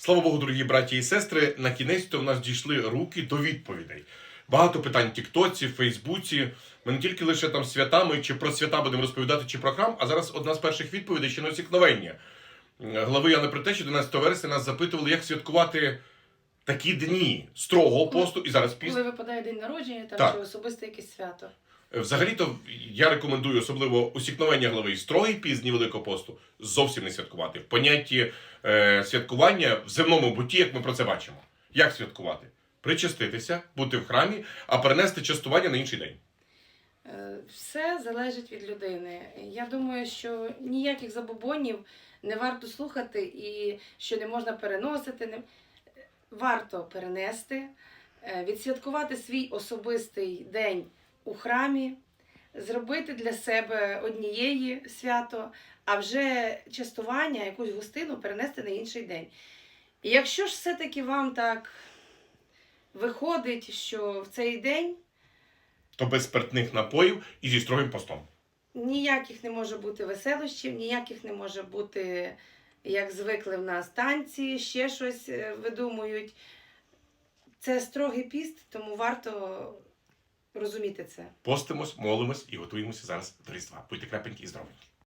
Слава Богу, дорогі браті і сестри, на кінець то в нас дійшли руки до відповідей. Багато питань Тіктоці, Фейсбуці. Ми не тільки лише там святами чи про свята будемо розповідати, чи про храм, а зараз одна з перших відповідей ще на усікновення. Глави Яни Притечі 11 вересня нас запитували, як святкувати такі дні строгого посту і зараз піст. Коли випадає день народження, там Так. чи особисте якесь свято. Взагалі-то я рекомендую особливо усікновення глави і строгий пізній Великого посту зовсім не святкувати. В понятті е, святкування в земному буті, як ми про це бачимо. Як святкувати? Причаститися, бути в храмі, а перенести частування на інший день. Е, Все залежить від людини. Я думаю, що ніяких забобонів не варто слухати і що не можна переносити. Не... Варто перенести, е, відсвяткувати свій особистий день у храмі, зробити для себе однієї свято, а вже частування, якусь гостину перенести на інший день. І якщо ж все-таки вам так виходить, що в цей день То без спиртних напоїв і зі строгим постом. Ніяких не може бути веселощів, ніяких не може бути, як звикли в нас танці, ще щось е, видумують. Це строгий піст, тому варто розуміти це. Постимось, молимось і готуємося зараз до Різдва. Будьте крепенькі і здоровенькі.